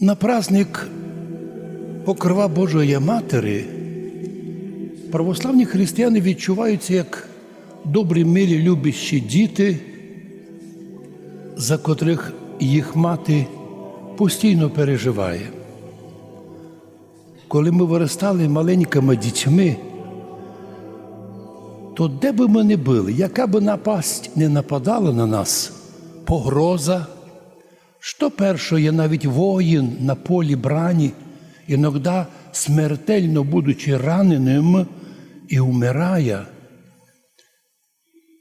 На праздник Покрова Божої Матері православні християни відчуваються як добрі, милі, любящі діти, за котрих їх мати постійно переживає. Коли ми виростали маленькими дітьми, то де би ми не були, яка би напасть не нападала на нас, погроза, що першое навіть воїн на полі брані, іноді смертельно будучи раненим і вмирає,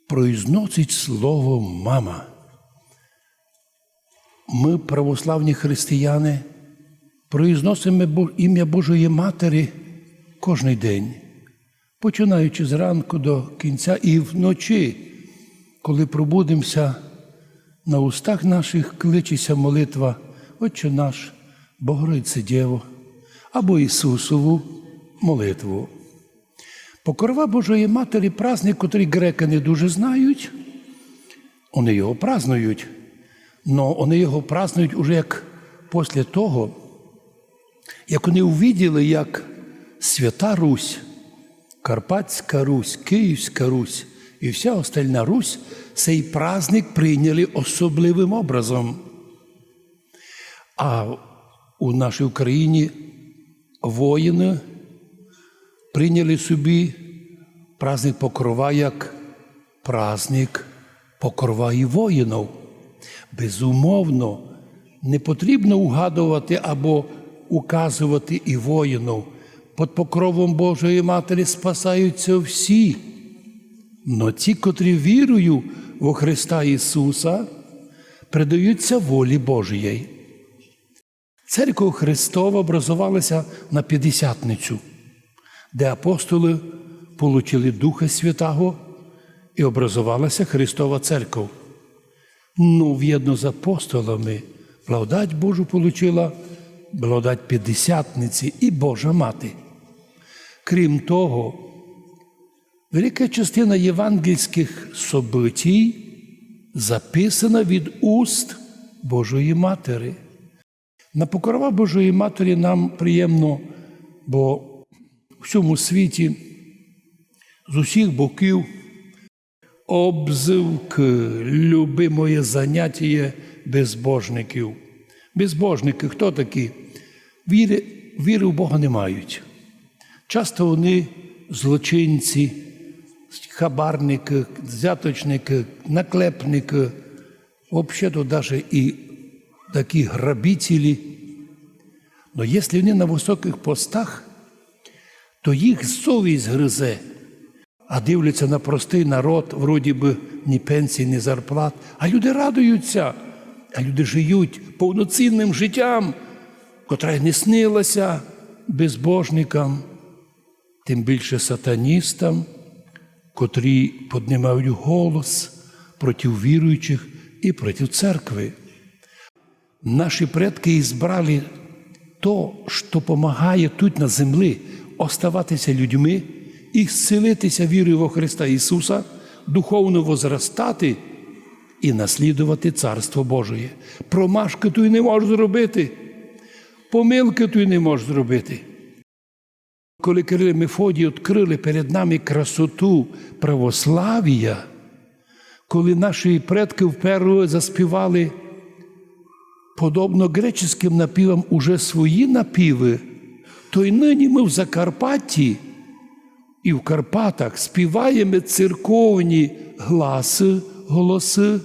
произносить слово мама. Ми, православні християни, произносимо ім'я Божої Матері кожен день, починаючи зранку до кінця і вночі, коли пробудемося, на устах наших кличеться молитва Отче наш, Богородице Дєво, або Ісусову молитву. Покрова Божої Матері праздник, котрий греки не дуже знають, вони його празнують, але вони його празнують уже як після того, як вони увиділи, як Свята Русь, Карпатська Русь, Київська Русь і вся остальна Русь цей праздник прийняли особливим образом. А у нашій Україні воїни прийняли собі праздник Покрова як праздник Покрова і воїнів. Безумовно, не потрібно угадувати або указувати і воїнів. Під покровом Божої Матері спасаються всі. Но ті, котрі вірою во Христа Ісуса, предаються волі Божій. Церква Христова образувалася на П'ятдесятницю, де апостоли получили Духа Святого і образувалася Христова Церква. Ну, в'єдно з апостолами, благодать Божу получила благодать П'ятдесятниці і Божа Мати. Крім того, велика частина євангельських событій записана від уст Божої Матері. На покрова Божої Матері нам приємно, бо в всьому світі з усіх боків обзивки, любимоє заняття безбожників. Безбожники хто такі? Віри, віри в Бога не мають. Часто вони злочинці, хабарники, взяточники, наклепники, взагалі навіть і такі грабителі. Но якщо вони на високих постах, то їх совість гризе, а дивляться на простий народ, вроді би ні пенсій, ні зарплат, а люди радуються, а люди живуть повноцінним життям, котре не снилося безбожникам, тим більше сатаністам, котрі піднімають голос проти віруючих і проти церкви. Наші предки ізбрали то, що допомагає тут на землі оставатися людьми і зцілитися вірою во Христа Ісуса, духовно возростати і наслідувати Царство Божє. Промашки тут не можеш зробити, помилки тут не можеш зробити. Коли Кирил Мефодій відкрили перед нами красоту православ'я, коли наші предки вперше заспівали подобно греческим напівам уже свої напіви, то й нині ми в Закарпатті і в Карпатах співаємо церковні гласи, голоси,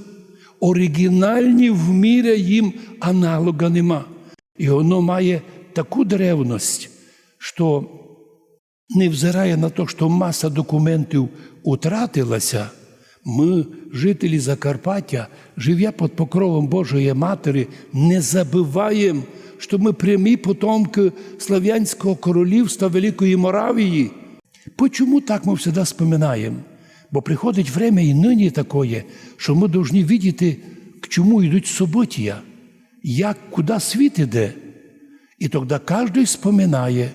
оригінальні в мірі їм аналога нема. І воно має таку древність, що не взирає на те, що маса документів утратилася, ми, жителі Закарпаття, живя під покровом Божої Матері, не забуваємо, що ми прямі потомки Слав'янського королівства Великої Моравії. Почому так ми завжди споминаємо? Бо приходить время і нині такое, що ми повинні видіти, к чому йдуть события, як, куди світ іде. І тоді кожен споминає,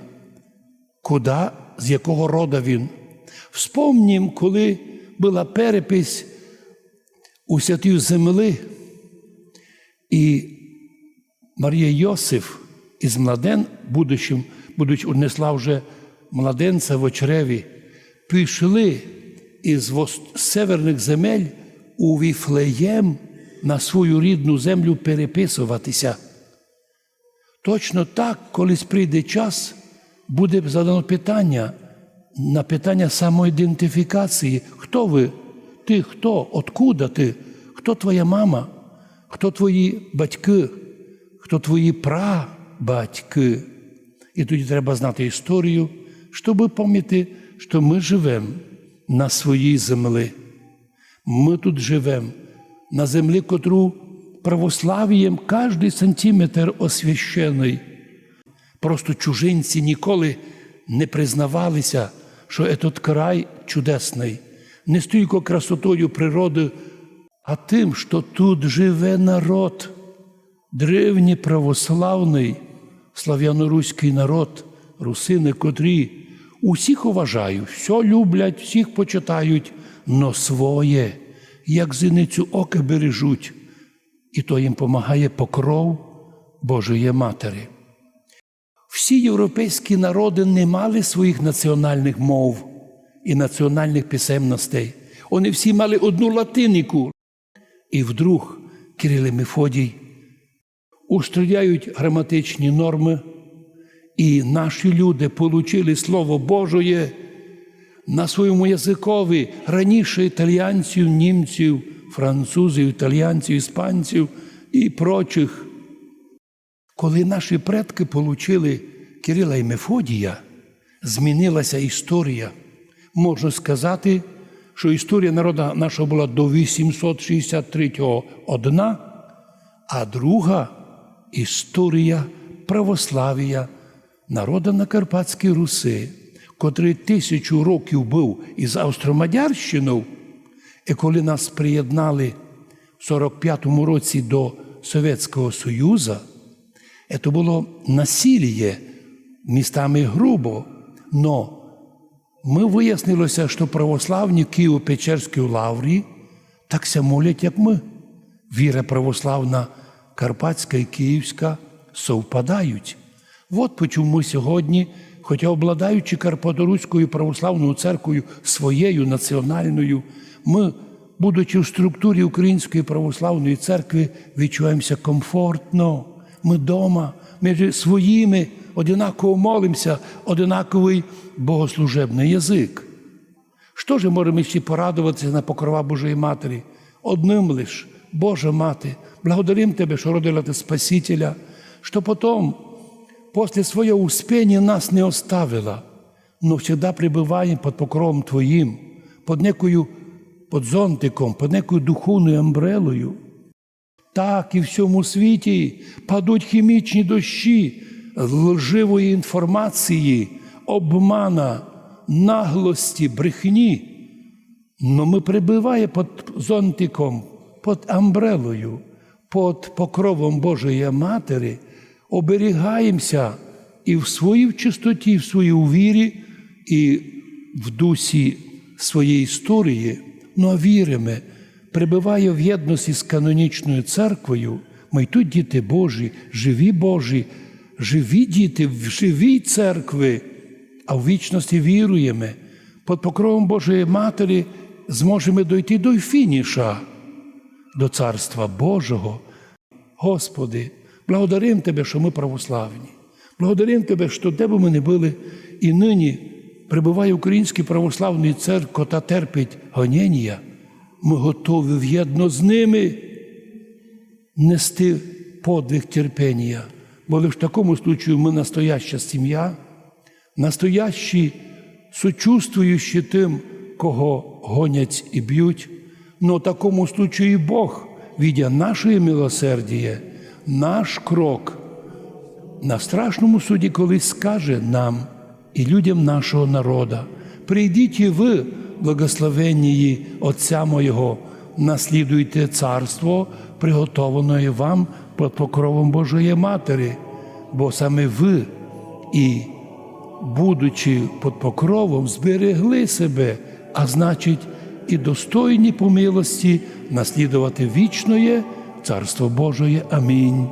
куди, з якого рода він. Вспомнім, коли була перепись у святій землі, і Марія Йосиф із младен, будучим, будучи унесла вже младенця в очреві, пішли із северних земель у Віфлеєм на свою рідну землю переписуватися. Точно так, колись прийде час, буде задано питання на питання самоідентифікації. Хто ви? Ти хто? Откуда ти? Хто твоя мама? Хто твої батьки? Хто твої прабатьки? І тоді треба знати історію, щоб пам'ятати, що ми живемо на своїй землі. Ми тут живемо на землі, котру православієм кожний сантиметр освящений. Просто чужинці ніколи не признавалися, що этот край чудесний, не стільки красотою природи, а тим, що тут живе народ, древній православний слав'яно-руський народ, русини, котрі усіх уважають, все люблять, всіх почитають, но своє, як зіницю ока бережуть, і то їм помагає покров Божої Матері. Всі європейські народи не мали своїх національних мов і національних писемностей. Вони всі мали одну латинику. І вдруг Кирил і Мефодій устрояють граматичні норми, і наші люди получили Слово Божоє на своєму язикові раніше італіянців, німців, французів, італіянців, іспанців і прочих. Коли наші предки получили Кирила і Мефодія, змінилася історія. Можна сказати, що історія народу нашого була до 863-го одна, а друга історія православія народа на Карпатській Руси, котрий тисячу років був із Австромадярщиною, і коли нас приєднали в 45-му році до Совєтського Союзу, це було насилие містами грубо, но ми вияснилося, що православні Києво-Печерської лаврі так се молять, як ми. Віра православна Карпатська і Київська совпадають. От чому ми сьогодні, хоча обладаючи Карпаторуською православною церквою своєю національною, ми, будучи в структурі Української православної церкви, відчуваємося комфортно. Ми вдома, ми своїми одинаково молимося, одинаковий богослужебний язик. Що ж можемо ще порадуватися на покрова Божої Матері? Одним лиш, Божа Мати, благодарим Тебе, що родила Ти Спасителя, що потім, після свого успіння нас не оставила, но завжди пребываем під покровом Твоїм, під некою, під зонтиком, під некою духовною амбрелою. Так і в всьому світі падуть хімічні дощі лживої інформації, обмана, наглості, брехні. Но ми прибиває під зонтиком, під амбрелою, під покровом Божої Матері, оберігаємося і в своїй чистоті, і в своїй вірі, і в дусі своєї історії, ну а віримо, прибиває в єдності з канонічною церквою, ми й тут діти Божі, живі Божі, живі діти в живій церкві, а в вічності віруємо. Під покровом Божої Матері зможемо дойти до фініша, до Царства Божого. Господи, благодарим Тебе, що ми православні. Благодарим Тебе, що де б ми не були, і нині прибуває Український православний церква та терпить гоніння. Ми готові в'єдно з ними нести подвиг терпіння. Бо лише в такому случаю ми настояща сім'я, настоящі сочувствуючи тим, кого гонять і б'ють, но в такому случаю Бог, видя наше милосердіє, наш крок на страшному суді колись скаже нам і людям нашого народа: прийдіть і ви, благословенні Отця Моєго, наслідуйте царство, приготовлене вам під покровом Божої Матері, бо саме ви і, будучи під покровом, зберегли себе, а значить, і достойні по милості наслідувати вічне Царство Божоє. Амінь.